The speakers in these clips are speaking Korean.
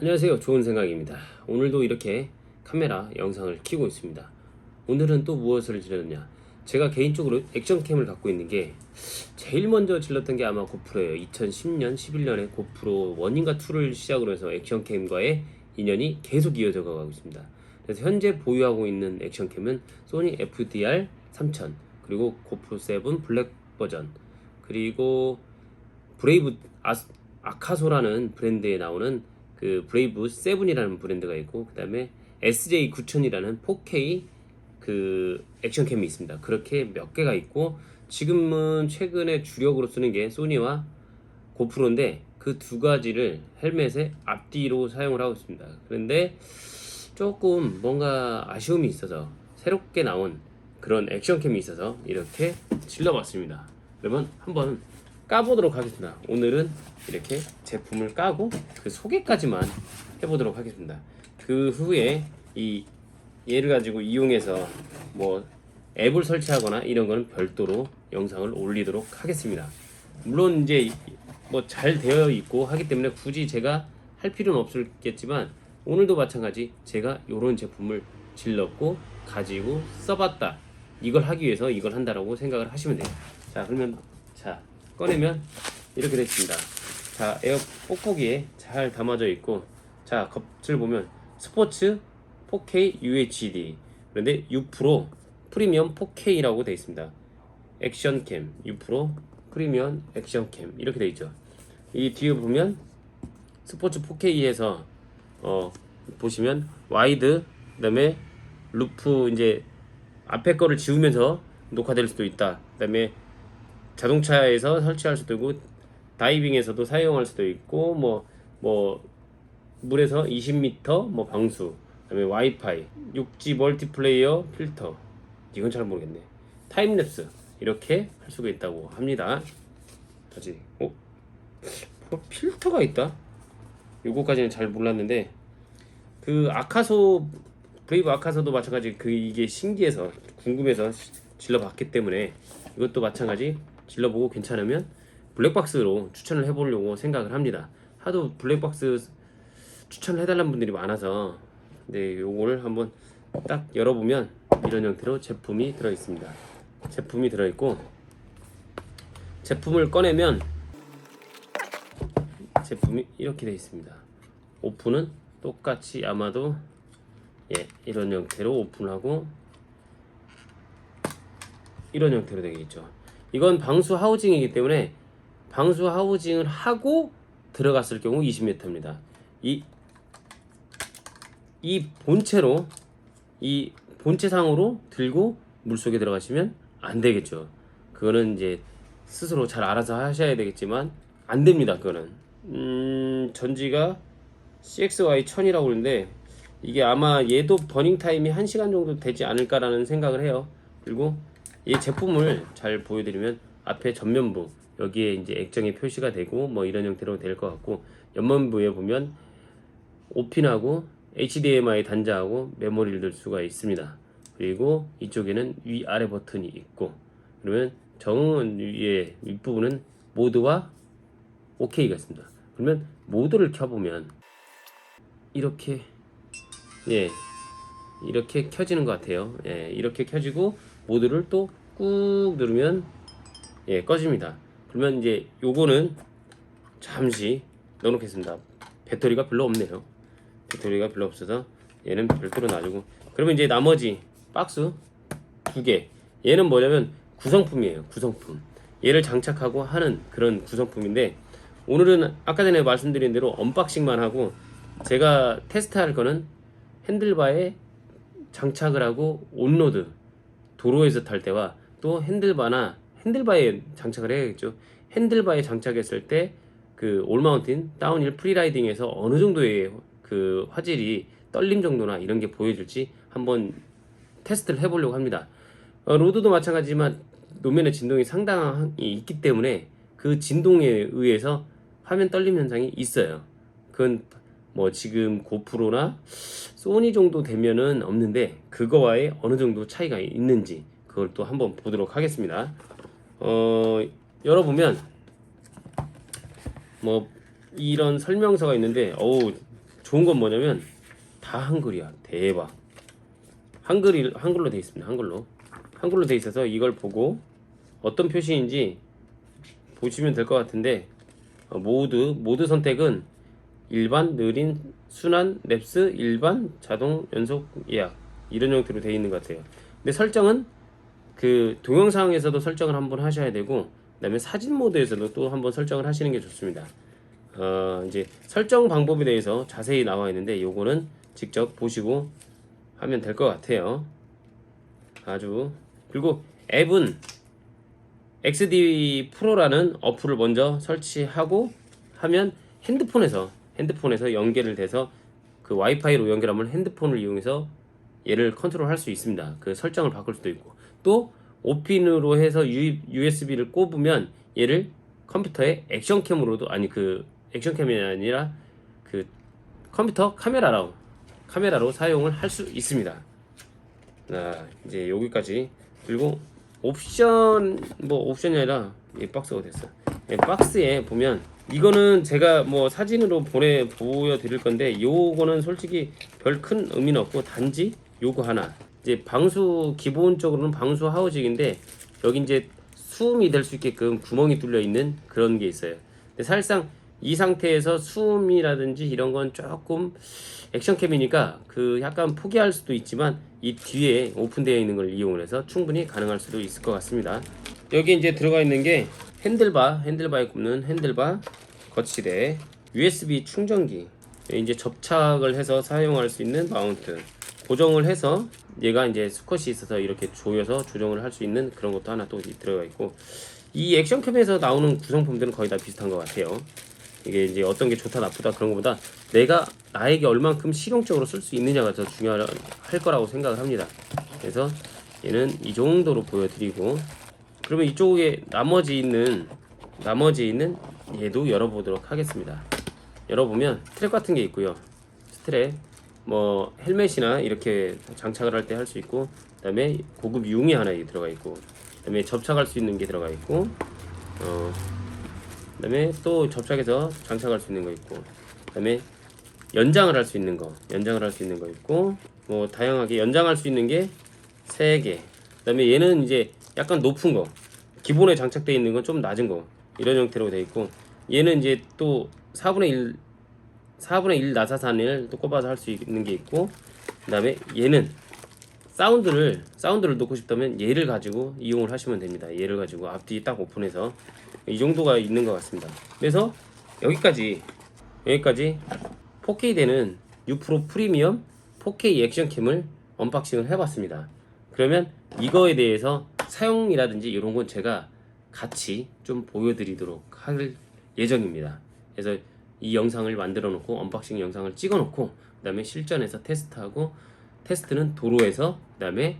안녕하세요. 좋은 생각입니다. 오늘도 이렇게 카메라 영상을 켜고 있습니다. 오늘은 또 무엇을 질렀냐? 제가 개인적으로 액션캠을 갖고 있는 게 제일 먼저 질렀던 게 아마 고프로예요. 2010년, 11년에 고프로 1인가 2를 시작으로 해서 액션캠과의 인연이 계속 이어져 가고 있습니다. 그래서 현재 보유하고 있는 액션캠은 소니 FDR 3000 그리고 고프로 7 블랙 버전 그리고 브레이브 아, 아카소라는 브랜드에 나오는 그 브레이브 7이라는 브랜드가 있고 그 다음에 SJ 9000이라는 4K 그 액션캠이 있습니다. 그렇게 몇 개가 있고 지금은 최근에 주력으로 쓰는 게 소니와 고프로인데 그 두 가지를 헬멧의 앞뒤로 사용을 하고 있습니다. 그런데 조금 뭔가 아쉬움이 있어서 새롭게 나온 그런 액션캠이 있어서 이렇게 질러봤습니다. 그러면 한번 까보도록 하겠습니다. 오늘은 이렇게 제품을 까고 그 소개까지만 해보도록 하겠습니다. 그 후에 이 얘를 가지고 이용해서 뭐 앱을 설치하거나 이런 거는 별도로 영상을 올리도록 하겠습니다. 물론 이제 뭐 잘 되어 있고 하기 때문에 굳이 제가 할 필요는 없겠지만 오늘도 마찬가지 제가 이런 제품을 질렀고 가지고 써봤다 이걸 하기 위해서 이걸 한다라고 생각을 하시면 돼요. 자 그러면 자 꺼내면 이렇게 됐습니다. 자 에어 뽁뽁이에 잘 담아져 있고 자 겉을 보면 스포츠 4K UHD 그런데 6% 프리미엄 4K라고 되어 있습니다. 액션캠 6% 프리미엄 액션캠 이렇게 되어 있죠. 이 뒤에 보면 스포츠 4K에서 어 보시면 와이드 그다음에 루프 이제 앞에 거를 지우면서 녹화될 수도 있다. 그다음에 자동차에서 설치할 수도 있고 다이빙에서도 사용할 수도 있고 뭐뭐 물에서 20m 뭐 방수 그다음에 와이파이 육지 멀티플레이어 필터. 이건 잘 모르겠네. 타임랩스. 이렇게 할 수가 있다고 합니다. 다시 어? 뭐 필터가 있다? 요거까지는 잘 몰랐는데 그 아카소 브레이브 아카소도 마찬가지 그 이게 신기해서 궁금해서 질러봤기 때문에 이것도 마찬가지 질러보고 괜찮으면 블랙박스로 추천을 해보려고 생각을 합니다. 하도 블랙박스 추천을 해달라는 분들이 많아서 네 요거를 한번 딱 열어보면 이런 형태로 제품이 들어있습니다. 제품이 들어있고 제품을 꺼내면 제품이 이렇게 되어 있습니다. 오픈은 똑같이 아마도 예 이런 형태로 오픈하고 이런 형태로 되겠죠. 이건 방수 하우징이기 때문에 방수 하우징을 하고 들어갔을 경우 20m입니다. 이, 이 본체로 이 본체상으로 들고 물속에 들어가시면 안 되겠죠. 그거는 이제 스스로 잘 알아서 하셔야 되겠지만 안 됩니다. 그거는 음, 전지가 CXY 1000이라고 그러는데 이게 아마 얘도 버닝 타임이 1시간 정도 되지 않을까라는 생각을 해요. 그리고 이 제품을 잘 보여드리면 앞에 전면부 여기에 이제 액정이 표시가 되고 뭐 이런 형태로 될 것 같고 옆면부에 보면 오핀하고 HDMI 단자하고 메모리를 넣을 수가 있습니다. 그리고 이쪽에는 위아래 버튼이 있고 그러면 정은 위에 윗부분은 모드와 OK가 있습니다. 그러면 모드를 켜보면 이렇게 예 이렇게 켜지는 것 같아요. 예 이렇게 켜지고 모드를 또 꾹 누르면 예 꺼집니다. 그러면 이제 요거는 잠시 넣어놓겠습니다. 배터리가 별로 없네요. 배터리가 별로 없어서 얘는 별도로 놔주고 그러면 이제 나머지 박스 두 개 얘는 뭐냐면 구성품이에요. 구성품 얘를 장착하고 하는 그런 구성품인데 오늘은 아까 전에 말씀드린 대로 언박싱만 하고 제가 테스트할 거는 핸들바에 장착을 하고 온로드 도로에서 탈 때와 또 핸들바나 핸들바에 장착을 해야겠죠. 핸들바에 장착했을 때 그 올마운틴 다운힐 프리라이딩에서 어느 정도의 그 화질이 떨림 정도나 이런 게 보여줄지 한번 테스트를 해보려고 합니다. 어, 로드도 마찬가지지만 노면의 진동이 상당히 있기 때문에 그 진동에 의해서 화면 떨림 현상이 있어요. 그건 뭐 지금 고프로나 소니 정도 되면은 없는데 그거와의 어느 정도 차이가 있는지 그걸 또 한번 보도록 하겠습니다. 어, 열어보면 뭐 이런 설명서가 있는데 어우 좋은 건 뭐냐면 다 한글이야. 대박. 한글이 한글로 돼 있습니다. 한글로. 한글로 돼 있어서 이걸 보고 어떤 표시인지 보시면 될 것 같은데 어, 모드 모드 선택은 일반, 느린, 순환, 랩스, 일반, 자동, 연속, 예약 이런 형태로 되어 있는 것 같아요. 근데 설정은 그 동영상에서도 설정을 한번 하셔야 되고 그 다음에 사진 모드에서도 또 한번 설정을 하시는 게 좋습니다. 어, 이제 설정 방법에 대해서 자세히 나와 있는데 요거는 직접 보시고 하면 될 것 같아요. 아주 그리고 앱은 XD 프로라는 어플을 먼저 설치하고 하면 핸드폰에서 핸드폰에서 연결을 돼서 그 와이파이로 연결하면 핸드폰을 이용해서 얘를 컨트롤 할 수 있습니다. 그 설정을 바꿀 수도 있고 또 5핀으로 해서 USB를 꼽으면 얘를 컴퓨터의 액션캠으로도 아니 그 액션캠이 아니라 그 컴퓨터 카메라로 카메라로 사용을 할 수 있습니다. 아, 이제 여기까지 그리고 옵션 뭐 옵션이 아니라 이 박스가 됐어. 이 박스에 보면 이거는 제가 뭐 사진으로 보내 보여 드릴 건데 요거는 솔직히 별 큰 의미는 없고 단지 요거 하나 이제 방수 기본적으로는 방수 하우징인데 여기 이제 수음이 될 수 있게끔 구멍이 뚫려 있는 그런 게 있어요. 근데 사실상 이 상태에서 수음이라든지 이런 건 조금 액션캠이니까 그 약간 포기할 수도 있지만 이 뒤에 오픈되어 있는 걸 이용을 해서 충분히 가능할 수도 있을 것 같습니다. 여기 이제 들어가 있는 게 핸들바, 핸들바에 꼽는 핸들바, 거치대, USB 충전기, 이제 접착을 해서 사용할 수 있는 마운트, 고정을 해서 얘가 이제 수컷이 있어서 이렇게 조여서 조정을 할 수 있는 그런 것도 하나 또 들어가 있고 이 액션캠에서 나오는 구성품들은 거의 다 비슷한 것 같아요. 이게 이제 어떤 게 좋다 나쁘다 그런 것보다 내가 나에게 얼만큼 실용적으로 쓸 수 있느냐가 더 중요할 거라고 생각을 합니다. 그래서 얘는 이 정도로 보여드리고 그러면 이쪽에 나머지 있는 나머지 있는 얘도 열어보도록 하겠습니다. 열어보면 스트랩 같은 게 있고요. 스트랩 뭐 헬멧이나 이렇게 장착을 할 때 할 수 있고 그다음에 고급 융이 하나 들어가 있고 그다음에 접착할 수 있는 게 들어가 있고 어 그다음에 또 접착해서 장착할 수 있는 거 있고 그다음에 연장을 할 수 있는 거 연장을 할 수 있는 거 있고 뭐 다양하게 연장할 수 있는 게 세 개. 그다음에 얘는 이제 약간 높은 거. 기본에 장착되어 있는 건 좀 낮은 거. 이런 형태로 되어 있고 얘는 이제 또 4분의 1 4분의 1 나사산을 또 꼽아서 할 수 있는 게 있고 그 다음에 얘는 사운드를 사운드를 넣고 싶다면 얘를 가지고 이용을 하시면 됩니다. 얘를 가지고 앞뒤 딱 오픈해서 이 정도가 있는 것 같습니다. 그래서 여기까지 여기까지 4K 되는 6프로 프리미엄 4K 액션캠을 언박싱을 해봤습니다. 그러면 이거에 대해서 사용이라든지 이런 건 제가 같이 좀 보여드리도록 할 예정입니다. 그래서 이 영상을 만들어 놓고 언박싱 영상을 찍어 놓고 그 다음에 실전에서 테스트하고 테스트는 도로에서 그 다음에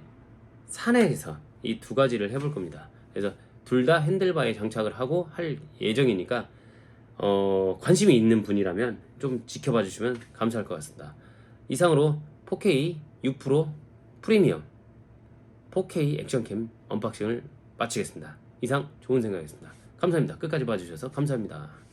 산에서 이 두 가지를 해볼 겁니다. 그래서 둘 다 핸들바에 장착을 하고 할 예정이니까 어, 관심이 있는 분이라면 좀 지켜봐 주시면 감사할 것 같습니다. 이상으로 4K 6프로 프리미엄 4K 액션캠 언박싱을 마치겠습니다. 이상 좋은 생각이었습니다. 감사합니다. 끝까지 봐주셔서 감사합니다.